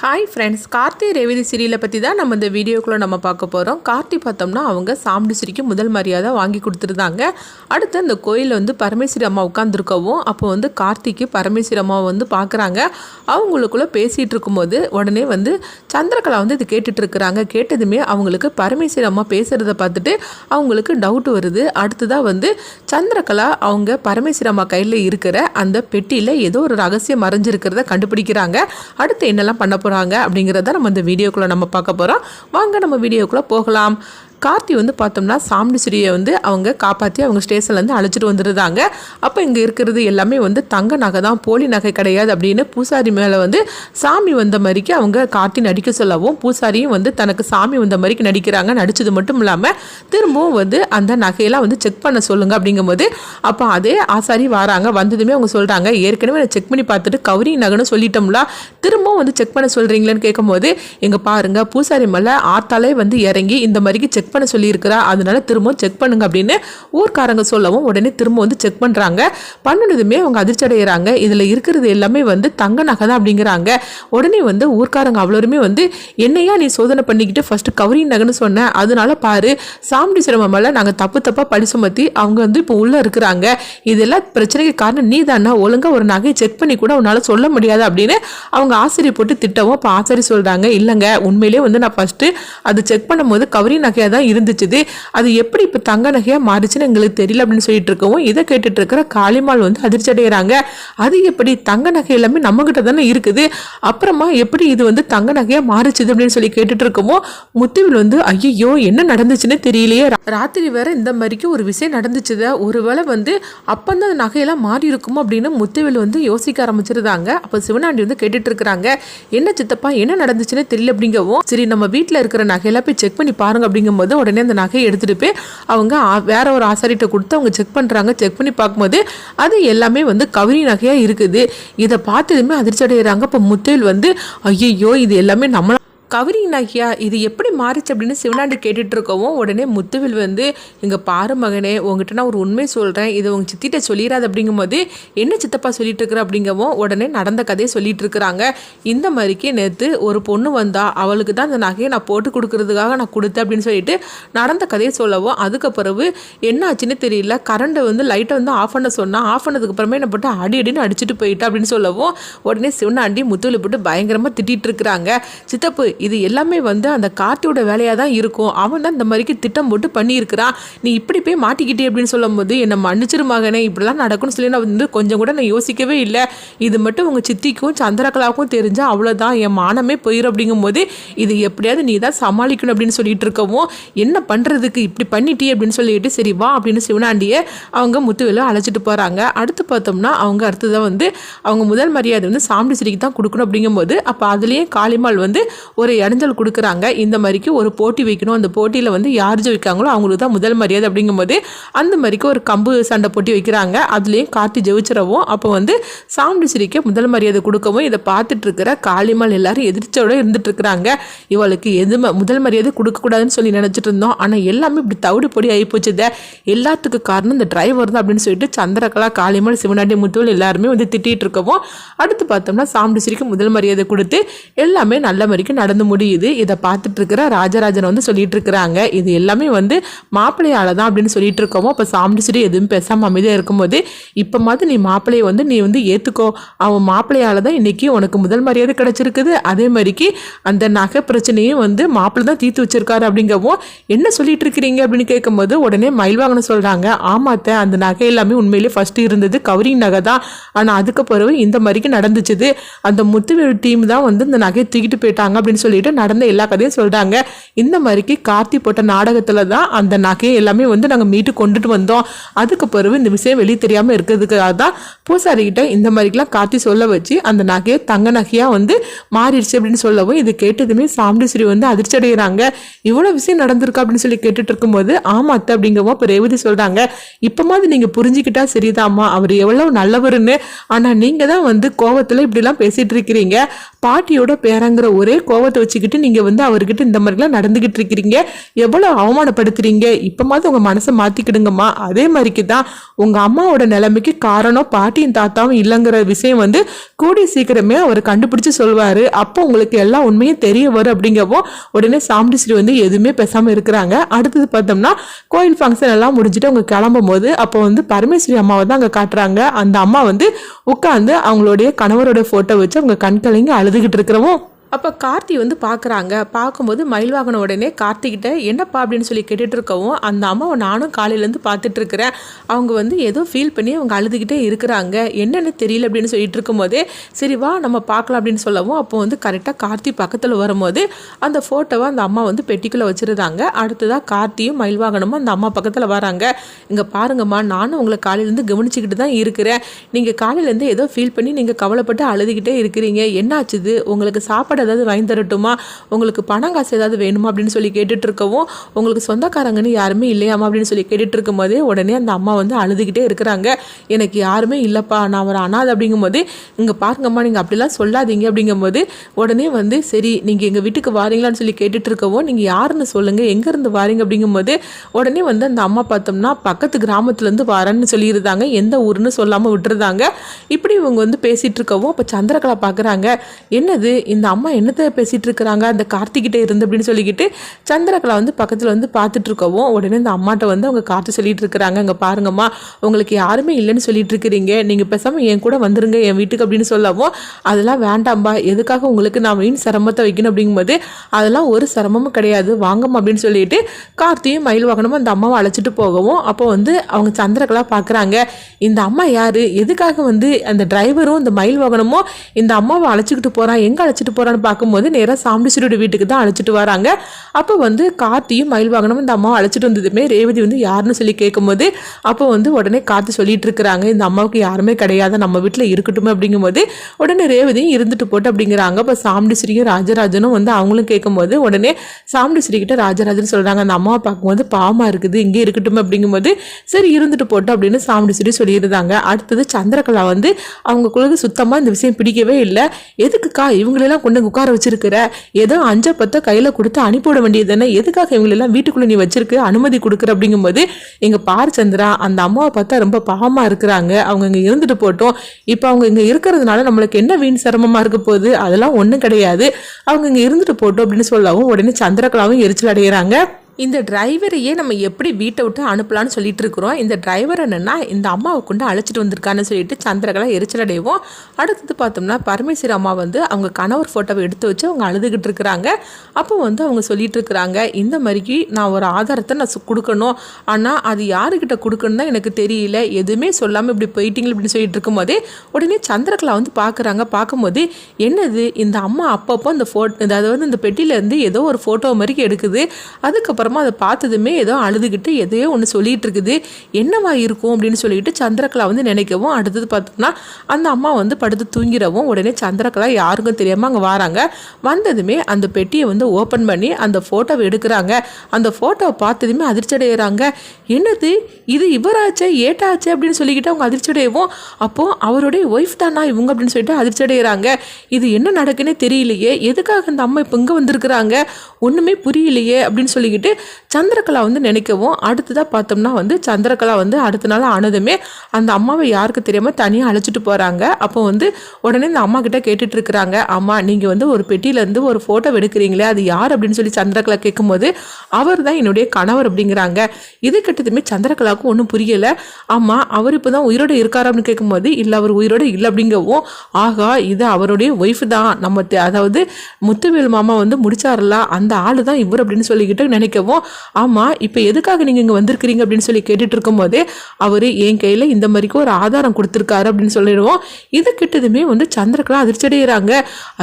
Hi friends Karthi Revathi சீரியலை பற்றி தான் நம்ம இந்த வீடியோக்குள்ளே நம்ம பார்க்க போகிறோம் கார்த்தி பார்த்தோம்னா அவங்க சாமுண்டீஸ்வரிக்கு முதல் மரியாதை வாங்கி கொடுத்துருந்தாங்க. அடுத்து அந்த கோயிலில் வந்து பரமேஸ்வரி அம்மா உட்காந்துருக்கவும் அப்போ வந்து கார்த்திக்கு பரமேஸ்வரி அம்மாவை வந்து பார்க்குறாங்க. அவங்களுக்குள்ளே பேசிகிட்டு இருக்கும்போது உடனே வந்து சந்திரகலா வந்து இது கேட்டுட்டு இருக்கிறாங்க. கேட்டதுமே அவங்களுக்கு பரமேஸ்வரி அம்மா பேசுகிறத பார்த்துட்டு அவங்களுக்கு டவுட் வருது. அடுத்ததாக வந்து சந்திரகலா அவங்க பரமேஸ்வரி அம்மா கையில் இருக்கிற அந்த பெட்டியில் ஏதோ ஒரு ரகசியம் மறைஞ்சிருக்கிறத கண்டுபிடிக்கிறாங்க. அடுத்து என்னெல்லாம் பண்ண போகிறாங்க அப்படிங்கிறத நம்ம இந்த வீடியோக்குள்ளே நம்ம பார்க்க போகிறோம் வாங்க நம்ம வீடியோக்குள்ளே போகலாம். கார்த்தி வந்து பார்த்தோம்னா சாமுண்டீஸ்வரியை வந்து அவங்க காப்பாற்றி அவங்க ஸ்டேஷன்லேருந்து அழைச்சிட்டு வந்துருந்தாங்க அப்போ இங்கே இருக்கிறது எல்லாமே வந்து தங்க நகை தான் போலி நகை கிடையாது அப்படின்னு பூசாரி மேலே வந்து சாமி வந்த மாதிரிக்கு அவங்க கார்த்தி நடிக்க சொல்லவும் பூசாரியும் வந்து தனக்கு சாமி வந்த மாதிரிக்கு நடிக்கிறாங்க. நடித்தது மட்டும் இல்லாமல் திரும்பவும் வந்து அந்த நகையெல்லாம் வந்து செக் பண்ண சொல்லுங்க அப்படிங்கும்போது அப்போ அதே ஆசாரி வராங்க. வந்ததுமே அவங்க சொல்கிறாங்க ஏற்கனவே நான் செக் பண்ணி பார்த்துட்டு கௌரி நகைன்னு சொல்லிட்டோம்ல திரும்பவும் வந்து செக் பண்ண சொல்கிறீங்களேன்னு கேட்கும்போது எங்கள் பாருங்கள் பூசாரி மேலே ஆத்தாலே வந்து இறங்கி இந்த மாதிரிக்கு செக் பண்ண சொல்லியிருக்கிறா. அதனால திரும்பவும் செக் பண்ணுங்க அப்படின்னு ஊர்க்காரங்க சொல்லவும் உடனே திரும்ப வந்து செக் பண்ணுறாங்க பண்ணினதுமே அவங்க அதிர்ச்சி அடைகிறாங்க இதில் இருக்கிறது எல்லாமே வந்து தங்க நகை தான் அப்படிங்கிறாங்க. உடனே வந்து ஊர்க்காரங்க அவ்வளோருமே வந்து என்னையா நீ சோதனை பண்ணிக்கிட்டு ஃபர்ஸ்ட் கவரி நகைன்னு சொன்னேன் அதனால பாரு சாமுண்டி சிரமம் மேலே நாங்கள் தப்பு தப்பாக பழி சுமத்தி அவங்க வந்து இப்போ உள்ளே இருக்கிறாங்க. இதெல்லாம் பிரச்சனைக்கு காரணம் நீ தானே ஒழுங்காக ஒரு நகையை செக் பண்ணி கூட உன்னால் சொல்ல முடியாது அப்படின்னு அவங்க ஆசிரியர் போட்டு திட்டவும் அப்போ ஆசிரியர் சொல்கிறாங்க இல்லைங்க உண்மையிலேயே வந்து நான் ஃபஸ்ட்டு அது செக் பண்ணும்போது கவரி நகையாக தான் இருந்துச்சுது. அது எப்படி இப்போ தங்க நகையாக மாறிச்சுன்னு எங்களுக்கு தெரியல அப்படின்னு சொல்லிட்டு இருக்கவும் இதை கேட்டுட்டு இருக்கிற காளிமால் வந்து அதிர்ச்சி அடைகிறாங்க அது எப்படி தங்க நகை எல்லாமே நம்மகிட்ட தானே இருக்குது. அப்புறமா எப்படி இது வந்து தங்க நகையாக மாறிச்சுது அப்படின்னு சொல்லி கேட்டுட்டு இருக்கவும் முத்துவில் வந்து ஐயோ என்ன நடந்துச்சுன்னு தெரியலையே. ரா- ராத்திரி வேற இந்த மாதிரிக்கு ஒரு விஷயம் நடந்துச்சுதா. ஒருவேளை வந்து அப்போ அந்த நகையெல்லாம் மாறி இருக்குமோ அப்படின்னு முத்துவில் வந்து யோசிக்க ஆரம்பிச்சிருந்தாங்க. அப்போ சிவனாண்டி வந்து கேட்டுட்டு இருக்கிறாங்க. என்ன சித்தப்பா என்ன நடந்துச்சுன்னு தெரியல அப்படிங்கவும் சரி நம்ம வீட்டில் இருக்கிற நகையெல்லாம் போய் செக் பண்ணி பாருங்க அப்படிங்கும்போது உடனே அந்த நகையை எடுத்துட்டு போய் அவங்க வேற ஒரு ஆசாரிட்ட கொடுத்து அவங்க செக் பண்றாங்க. செக் பண்ணி பார்க்கும்போது அது எல்லாமே வந்து கவரி நகையா இருக்குது. இதை பார்த்ததுமே அதிர்ச்சி அடைகிறாங்க இப்போ முத்தையில் வந்து ஐயோ இது எல்லாமே நம்மள கவரி நகையா இது எப்படி மாறிச்சு அப்படின்னு சிவனாண்டி கேட்டுட்டு இருக்கவும் உடனே முத்துவில் வந்து எங்கள் பாரு மகனே உங்ககிட்ட நான் ஒரு உண்மை சொல்கிறேன் இதை உங்கள் சித்திட்ட சொல்லிடாது அப்படிங்கும்போது என்ன சித்தப்பா சொல்லிட்டு இருக்கிற அப்படிங்கவும் உடனே நடந்த கதையை சொல்லிட்டு இருக்கிறாங்க இந்த மாதிரிக்கு நேற்று ஒரு பொண்ணு வந்தா அவளுக்கு தான் அந்த நகையை நான் போட்டு கொடுக்கறதுக்காக நான் கொடுத்தேன். அப்படின்னு சொல்லிட்டு நடந்த கதையை சொல்லவும் அதுக்கு பிறகு என்ன ஆச்சுன்னு தெரியல. கரண்ட்டை வந்து லைட்டை வந்து ஆஃப் பண்ண சொன்னால் ஆஃப் பண்ணதுக்கு அப்புறமே என்ன போட்டு அடி அடின்னு அடிச்சுட்டு போயிட்டா அப்படின்னு சொல்லவும் உடனே சிவனாண்டி முத்துவில் போட்டு பயங்கரமாக திட்டிகிட்டு இருக்கிறாங்க சித்தப்பு இது எல்லாமே வந்து அந்த கார்த்தியோட வேலையாக தான் இருக்கும். அவன் தான் இந்த மாதிரிக்கு திட்டம் போட்டு பண்ணியிருக்கிறான் நீ இப்படி போய் மாட்டிக்கிட்டே அப்படின்னு சொல்லும்போது என்னை மன்னிச்சிரு மகனே இப்படிலாம் நடக்கும்னு சொல்லி நான் வந்து கொஞ்சம் கூட நான் யோசிக்கவே இல்லை. இது மட்டும் உங்கள் சித்திக்கும் சந்திரகலாவுக்கும் தெரிஞ்சால் அவ்வளோதான் என் மானமே போயிடும் அப்படிங்கும்போது இது எப்படியாவது நீ தான் சமாளிக்கணும் அப்படின்னு சொல்லிட்டு இருக்கவும் என்ன பண்ணுறதுக்கு இப்படி பண்ணிட்டே அப்படின்னு சொல்லிட்டு சரி வா அப்படின்னு சிவனாண்டியை அவங்க முத்துவேலும் அழைச்சிட்டு போகிறாங்க அடுத்து பார்த்தோம்னா அவங்க அடுத்ததாக வந்து அவங்க முதல் மரியாதை வந்து சாம்பிடிசிரிக்கு தான் கொடுக்கணும் அப்படிங்கும்போது அப்போ அதுலேயே காளிமால் வந்து ஒரு இடைஞ்சல் கொடுக்குறாங்க. இந்த மாதிரிக்கு ஒரு போட்டி வைக்கணும். அந்த போட்டியில் வந்து யார் ஜெயிக்காங்களோ அவங்களுக்கு தான் முதல் மரியாதை அப்படிங்கும்போது அந்த மாதிரிக்கு ஒரு கம்பு சண்டை போட்டி வைக்கிறாங்க. அதுலேயும் காட்டி ஜெயிச்சிடவும் அப்போ வந்து சாம்பிடிசிரிக்கு முதல் மரியாதை கொடுக்கவும் இதை பார்த்துட்டு இருக்கிற காளிமால் எல்லாரும் எதிர்ச்சியோட இருந்துட்டு இருக்கிறாங்க இவளுக்கு எது ம- முதல் மரியாதை கொடுக்கக்கூடாதுன்னு சொல்லி நினச்சிட்டு இருந்தோம். ஆனால் எல்லாமே இப்படி தவிடு பொடி ஆகிப்போச்சுதே எல்லாத்துக்கும் காரணம் இந்த டிரைவர் தான் அப்படின்னு சொல்லிட்டு சந்திரகலா காளிமால் சிவனாண்டி முத்துவல் எல்லாருமே வந்து திட்டிகிட்டு இருக்கவும் அடுத்து பார்த்தோம்னா சாமுண்டிஸ்வரிக்கு முதல் மரியாதை கொடுத்து எல்லாமே நல்ல மாதிரிக்கு நடந்து முடியுது. இதை பார்த்துட்டு இருக்கிற ராஜராஜன் வந்து சொல்லிட்டு இருக்கிறாங்க இது எல்லாமே வந்து மாப்பிள்ளையால தான் அப்படின்னு சொல்லிட்டு இருக்கவும் இப்போ சாமுண்டிஸ்வரி எதுவும் பேசாமல் அமைதியாக இருக்கும்போது இப்போ மாதிரி நீ மாப்பிள்ளையை வந்து நீ வந்து ஏற்றுக்கோ அவன் மாப்பிள்ளையால தான் இன்னைக்கு உனக்கு முதல் மரியாதை கிடச்சிருக்குது. அதே மாதிரிக்கு அந்த நகை பிரச்சனையும் வந்து மாப்பிள்ளை தான் தீர்த்து வச்சிருக்காரு அப்படிங்கவும் என்ன சொல்லிட்டு இருக்கிறீங்க அப்படின்னு கேட்கும்போது உடனே மயில்வாகனம் சொல்கிறாங்க ஆமாத்த அந்த நகை எல்லாமே உண்மையிலேயே ஃபஸ்ட்டு இருந்தது. கவரிங் நகை தான். ஆனால் அதுக்கு பிறகு இந்த மாதிரிக்கு நடந்துச்சுது. அந்த முத்துவேல் டீம் தான் வந்து இந்த நகையை தூக்கிட்டு போயிட்டாங்க அப்படின்னு சொல்லிட்டு நடந்த எல்லா கதையும் சொல்றாங்க. இந்த மாதிரிக்கு கார்த்தி போட்ட நாடகத்துல தான் அந்த நகையை எல்லாமே வந்து நாங்கள் மீட்டு கொண்டுட்டு வந்தோம். அதுக்கு பிறகு இந்த விஷயம் வெளியே தெரியாமல் இருக்கிறதுக்காக தான் பூசாரிக்கிட்ட இந்த மாதிரிக்கெலாம் கார்த்தி சொல்ல வச்சு அந்த நகையை தங்க நகையாக வந்து மாறிடுச்சு அப்படின்னு சொல்லவும் இது கேட்டதுமே சாமுண்டீஸ்வரி வந்து அதிர்ச்சி அடைகிறாங்க இவ்வளோ விஷயம் நடந்திருக்கா அப்படின்னு சொல்லி கேட்டுட்டு இருக்கும்போது ஆமா அத்தை அப்படிங்கவும் இப்போ ரேவதி சொல்கிறாங்க இப்போ மாதிரி நீங்கள் புரிஞ்சுக்கிட்டா சரிதாம்மா. அவர் எவ்வளோ நல்லவருன்னு. ஆனால் நீங்கள் தான் வந்து கோவத்தில் இப்படிலாம் பேசிட்டு இருக்கிறீங்க. பாட்டியோட பேரங்கிற ஒரே கோவத்தில் அம்மாட்ட வச்சுக்கிட்டு நீங்கள் வந்து அவர்கிட்ட இந்த மாதிரிலாம் நடந்துக்கிட்டு இருக்கிறீங்க. எவ்வளோ அவமானப்படுத்துறீங்க? இப்போமாவது உங்கள் மனசை மாற்றிக்கிடுங்கம்மா அதே மாதிரிக்கு தான் உங்கள் அம்மாவோட நிலைமைக்கு காரணம் பாட்டியும் தாத்தாவும் இல்லைங்கிற விஷயம் வந்து கூடிய சீக்கிரமே அவர் கண்டுபிடிச்சு சொல்வார். அப்போ உங்களுக்கு எல்லா உண்மையும் தெரிய வரும் அப்படிங்கப்போ உடனே சாமுண்டீஸ்வரி வந்து எதுவுமே பேசாமல் இருக்கிறாங்க. அடுத்தது பார்த்தோம்னா கோயில் ஃபங்க்ஷன் எல்லாம் முடிஞ்சுட்டு அவங்க கிளம்பும் போது அப்போ வந்து பரமேஸ்வரி அம்மாவை தான் அங்கே காட்டுறாங்க. அந்த அம்மா வந்து உட்காந்து அவங்களுடைய கணவரோட ஃபோட்டோ வச்சு அவங்க கண் கலங்கி அழுதுகிட்டு இருக்கிறவும் அப்போ கார்த்தி வந்து பார்க்குறாங்க பார்க்கும்போது மயில்வாகன உடனே கார்த்திகிட்ட என்னப்பா? அப்படின்னு சொல்லி கேட்டுட்டு இருக்கவும் அந்த அம்மாவை நானும் காலையிலேருந்து பார்த்துட்டு இருக்கிறேன் அவங்க வந்து ஏதோ ஃபீல் பண்ணி அவங்க அழுதுகிட்டே இருக்கிறாங்க. என்னென்னு தெரியல அப்படின்னு சொல்லிட்டு இருக்கும்போதே சரி வா நம்ம பார்க்கலாம் அப்படின்னு சொல்லவும் அப்போ வந்து கரெக்டாக கார்த்தி பக்கத்தில் வரும்போது அந்த ஃபோட்டோவை அந்த அம்மா வந்து பெட்டிக்குள்ளே வச்சுருந்தாங்க. அடுத்ததாக கார்த்தியும் மயில் வாகனமும் அந்த அம்மா பக்கத்தில் வராங்க. இங்கே பாருங்கம்மா நானும் உங்களை காலையிலேருந்து கவனிச்சுக்கிட்டு தான் இருக்கிறேன். நீங்கள் காலையிலேருந்து ஏதோ ஃபீல் பண்ணி நீங்கள் கவலைப்பட்டு அழுதுகிட்டே இருக்கிறீங்க. என்னாச்சுது உங்களுக்கு சாப்பாடு சாப்பாடு ஏதாவது வாங்கி தரட்டுமா? உங்களுக்கு பணம் காசு ஏதாவது வேணுமா? அப்படின்னு சொல்லி கேட்டுட்டு இருக்கவும் உங்களுக்கு சொந்தக்காரங்கன்னு யாருமே இல்லையாமா? அப்படின்னு சொல்லி கேட்டுட்டு இருக்கும்போதே உடனே அந்த அம்மா வந்து அழுதுகிட்டே இருக்கிறாங்க. எனக்கு யாருமே இல்லைப்பா நான் ஒரு அனாதை அப்படிங்கும்போது இங்கே பாருங்கம்மா நீங்கள் அப்படிலாம் சொல்லாதீங்க அப்படிங்கும்போது உடனே வந்து சரி நீங்கள் எங்கள் வீட்டுக்கு வாரீங்களான்னு சொல்லி கேட்டுட்டு இருக்கவும் நீங்கள் யாருன்னு சொல்லுங்கள் எங்கேருந்து வாரீங்க அப்படிங்கும்போது உடனே வந்து அந்த அம்மா பார்த்தோம்னா பக்கத்து கிராமத்துலேருந்து வரேன்னு சொல்லியிருந்தாங்க. எந்த ஊருன்னு சொல்லாமல் விட்டுருந்தாங்க. இப்படி இவங்க வந்து பேசிகிட்டு இருக்கவும் அப்போ சந்திரகலா பார்க்குறாங்க என்னது இந்த அம்மா அம்மா என்னத்தை பேசிகிட்டு இருக்கிறாங்க அந்த கார்த்திகிட்ட இருந்து அப்படின்னு சொல்லிக்கிட்டு சந்திரகலா வந்து பக்கத்தில் வந்து பார்த்துட்டு இருக்கவும் உடனே இந்த அம்மாட்ட வந்து அவங்க கார்த்தி சொல்லிட்டு இருக்கிறாங்க அங்கே பாருங்கம்மா உங்களுக்கு யாருமே இல்லைன்னு சொல்லிட்டு இருக்கிறீங்க நீங்கள் பேசாமல் என் கூட வந்துருங்க என் வீட்டுக்கு அப்படின்னு சொல்லவும் அதெல்லாம் வேண்டாம்பா எதுக்காக உங்களுக்கு நான் வீண் சிரமத்தை வைக்கணும்? அப்படிங்கும்போது அதெல்லாம் ஒரு சிரமமும் கிடையாது. வாங்கம்மா அப்படின்னு சொல்லிட்டு கார்த்தியும் மயில் வாகனமும் அந்த அம்மாவை அழைச்சிட்டு போகவும் அப்போ வந்து அவங்க சந்திரகலா பார்க்குறாங்க இந்த அம்மா யார்? எதுக்காக வந்து அந்த டிரைவரும் இந்த மயில் வாகனமும் இந்த அம்மாவை அழைச்சிக்கிட்டு போகிறான் எங்கே அழைச்சிட்டு போகிறான்னு போகிறான்னு பார்க்கும்போது நேராக சாம்பிசுரோட வீட்டுக்கு தான் அழைச்சிட்டு வராங்க. அப்போ வந்து கார்த்தியும் மயில் வாகனமும் இந்த அம்மாவை அழைச்சிட்டு வந்ததுமே ரேவதி வந்து யாருன்னு சொல்லி கேட்கும்போது அப்போ வந்து உடனே கார்த்தி சொல்லிட்டு இருக்கிறாங்க இந்த அம்மாவுக்கு யாருமே கிடையாது நம்ம வீட்டில் இருக்கட்டும் அப்படிங்கும்போது உடனே ரேவதியும் இருந்துட்டு போட்டு அப்படிங்கிறாங்க. அப்போ சாம்பிஸ்ரீயும் ராஜராஜனும் வந்து அவங்களும் கேட்கும்போது உடனே சாம்பிஸ்ரீ கிட்ட ராஜராஜன் சொல்கிறாங்க அந்த அம்மாவை பார்க்கும்போது பாவமாக இருக்குது இங்கே இருக்கட்டும் அப்படிங்கும்போது சரி இருந்துட்டு போட்டோம் அப்படின்னு சாம்பிஸ்ரீ சொல்லியிருந்தாங்க. அடுத்தது சந்திரகலா வந்து அவங்க அவங்களுக்குள்ள சுத்தமாக இந்த விஷயம் பிடிக்கவே இல்லை. எதுக்குக்கா இவங்களெல்லாம் கொண்டு உட்கார வச்சிருக்கிற? ஏதோ அஞ்ச பத்த கையில் கொடுத்து அனுப்பிவிட வேண்டியது தானே? எதுக்காக இவங்களெல்லாம் வீட்டுக்குள்ளே நீ வச்சிருக்க? அனுமதி கொடுக்குற அப்படிங்கும்போது எங்கள் பார் சந்திரா அந்த அம்மாவை பார்த்தா ரொம்ப பாவமாக இருக்கிறாங்க. அவங்க இங்கே இருந்துட்டு போட்டோம். இப்போ அவங்க இங்கே இருக்கிறதுனால நம்மளுக்கு என்ன வீண் சிரமமாக இருக்க போகுது? அதெல்லாம் ஒன்றும் கிடையாது. அவங்க இங்கே இருந்துட்டு போட்டோம் அப்படின்னு சொல்லவும் உடனே சந்திரகலாவும் எரிச்சல் அடைகிறாங்க இந்த டிரைவரையே நம்ம எப்படி வீட்டை விட்டு அனுப்பலான்னு சொல்லிட்டு இருக்கிறோம் இந்த டிரைவர் என்னென்னா இந்த அம்மாவை கொண்டு அழைச்சிட்டு வந்திருக்கான்னு சொல்லிட்டு சந்திரகலா எரிச்சல் அடைவோம். அடுத்தது பார்த்தோம்னா பரமேஸ்வரி அம்மா வந்து அவங்க கணவர் ஃபோட்டோவை எடுத்து வச்சு அவங்க அழுதுகிட்டு இருக்கிறாங்க. அப்போ வந்து அவங்க சொல்லிட்டு இருக்கிறாங்க இந்த மாதிரிக்கு நான் ஒரு ஆதாரத்தை நான் கொடுக்கணும். ஆனால் அது யாருக்கிட்ட கொடுக்கணும் தான் எனக்கு தெரியல. எதுவுமே சொல்லாமல் இப்படி போயிட்டீங்க அப்படின்னு சொல்லிட்டு இருக்கும்போதே உடனே சந்திரகலா வந்து பார்க்குறாங்க. பார்க்கும்போது என்னது? இந்த அம்மா அப்பப்போ இந்த ஃபோட்டோ அதாவது இந்த பெட்டியிலேருந்து ஏதோ ஒரு ஃபோட்டோ மாதிரி எடுக்குது. அதுக்கப்புறம் அப்புறமா அதை பார்த்ததுமே ஏதோ அழுதுகிட்டு எதையோ ஒன்று சொல்லிட்டு இருக்குது என்னவா இருக்கும் அப்படின்னு சொல்லிட்டு சந்திரகலா வந்து நினைக்கவும் அடுத்தது பார்த்தோம்னா அந்த அம்மா வந்து படுத்து தூங்கிடவும் உடனே சந்திரகலா யாருக்கும் தெரியாமல் அங்கே வராங்க. வந்ததுமே அந்த பெட்டியை வந்து ஓப்பன் பண்ணி அந்த ஃபோட்டோவை எடுக்கிறாங்க. அந்த ஃபோட்டோவை பார்த்ததுமே அதிர்ச்சி அடைகிறாங்க என்னது? இது இவராச்சே ஏட்டாச்சே அப்படின்னு சொல்லிக்கிட்டு அவங்க அதிர்ச்சி அடையவும் அப்போது அவருடைய ஒய்ஃப் தானா இவங்க அப்படின்னு சொல்லிட்டு அதிர்ச்சி அடைகிறாங்க இது என்ன நடக்குன்னே தெரியலையே. எதுக்காக அந்த அம்மா இப்போ இங்கே வந்திருக்கிறாங்க? ஒன்றுமே புரியலையே அப்படின்னு சொல்லிக்கிட்டு சந்திரகலா வந்து நினைக்கவும் அடுத்ததாக பார்த்தோம்னா வந்து சந்திரகலா வந்து அடுத்த நாள் ஆனதுமே அந்த அம்மாவை யாருக்கு தெரியாமல் தனியாக அழைச்சிட்டு போகிறாங்க அப்போ வந்து உடனே இந்த அம்மா கிட்ட கேட்டுட்டு இருக்கிறாங்க. அம்மா நீங்கள் வந்து ஒரு பெட்டியிலேருந்து ஒரு ஃபோட்டோ எடுக்கிறீங்களே அது யார்? அப்படின்னு சொல்லி சந்திரகலா கேட்கும்போது அவர் தான் என்னுடைய கணவர் அப்படிங்கிறாங்க. இது கிட்டத்துமே சந்திரகலாவுக்கு ஒன்றும் புரியலை. ஆமாம் அவர் இப்போ தான் உயிரோடு இருக்கார்? அப்படின்னு கேட்கும்போது இல்லை அவர் உயிரோடு இல்லை அப்படிங்கவும் ஆகா இது அவருடைய ஒய்ஃப் தான். நம்ம அதாவது முத்துவேல் மாமா வந்து முடிச்சாரல அந்த ஆள் தான் இவர் அப்படின்னு சொல்லிக்கிட்டு நினைக்கவும் கேட்கவும் ஆமாம் இப்போ எதுக்காக நீங்கள் இங்கே வந்திருக்கிறீங்க அப்படின்னு சொல்லி கேட்டுட்டு இருக்கும்போதே அவர் என் கையில் இந்த மாதிரிக்கு ஒரு ஆதாரம் கொடுத்துருக்காரு அப்படின்னு சொல்லிடுவோம். இது கிட்டதுமே வந்து சந்திரகலா அதிர்ச்சி அடைகிறாங்க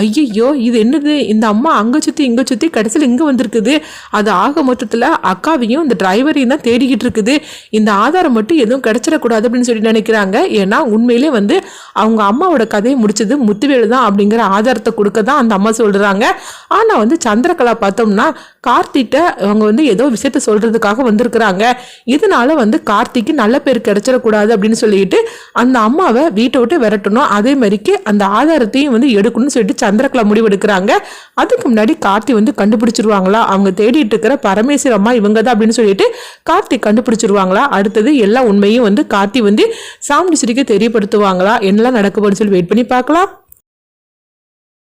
ஐயையோ இது என்னது? இந்த அம்மா அங்கே சுற்றி இங்கே சுற்றி கடைசியில் இங்கே வந்திருக்குது. அது ஆக மொத்தத்தில் அக்காவையும் இந்த டிரைவரையும் தான் தேடிக்கிட்டு இருக்குது. இந்த ஆதாரம் மட்டும் எதுவும் கிடச்சிடக்கூடாது அப்படின்னு சொல்லி நினைக்கிறாங்க. ஏன்னா உண்மையிலே வந்து அவங்க அம்மாவோட கதையை முடிச்சது முத்துவேலு தான் அப்படிங்கிற ஆதாரத்தை கொடுக்க தான் அந்த அம்மா சொல்கிறாங்க ஆனால் வந்து சந்திரகலா பார்த்தோம்னா கார்த்திட்ட அவங்க வந்து வந்து ஏதோ விஷயத்த சொல்றதுக்காக வந்திருக்கிறாங்க. இதனால வந்து கார்த்திக்கு நல்ல பேர் கிடைச்சிடக்கூடாது அப்படின்னு சொல்லிட்டு அந்த அம்மாவை வீட்டை விட்டு விரட்டணும். அதே மாதிரிக்கு அந்த ஆதாரத்தையும் வந்து எடுக்கணும்னு சொல்லிட்டு சந்திரகலா முடிவெடுக்கிறாங்க. அதுக்கு முன்னாடி கார்த்தி வந்து கண்டுபிடிச்சிருவாங்களா? அவங்க தேடிட்டு இருக்கிற பரமேஸ்வர் அம்மா இவங்க தான் அப்படின்னு சொல்லிட்டு கார்த்தி கண்டுபிடிச்சிருவாங்களா? அடுத்தது எல்லா உண்மையும் வந்து கார்த்தி வந்து சாமுண்டீஸ்வரிக்கு தெரியப்படுத்துவாங்களா? என்னெல்லாம் நடக்க சொல்லி வெயிட் பண்ணி பார்க்கலாம்.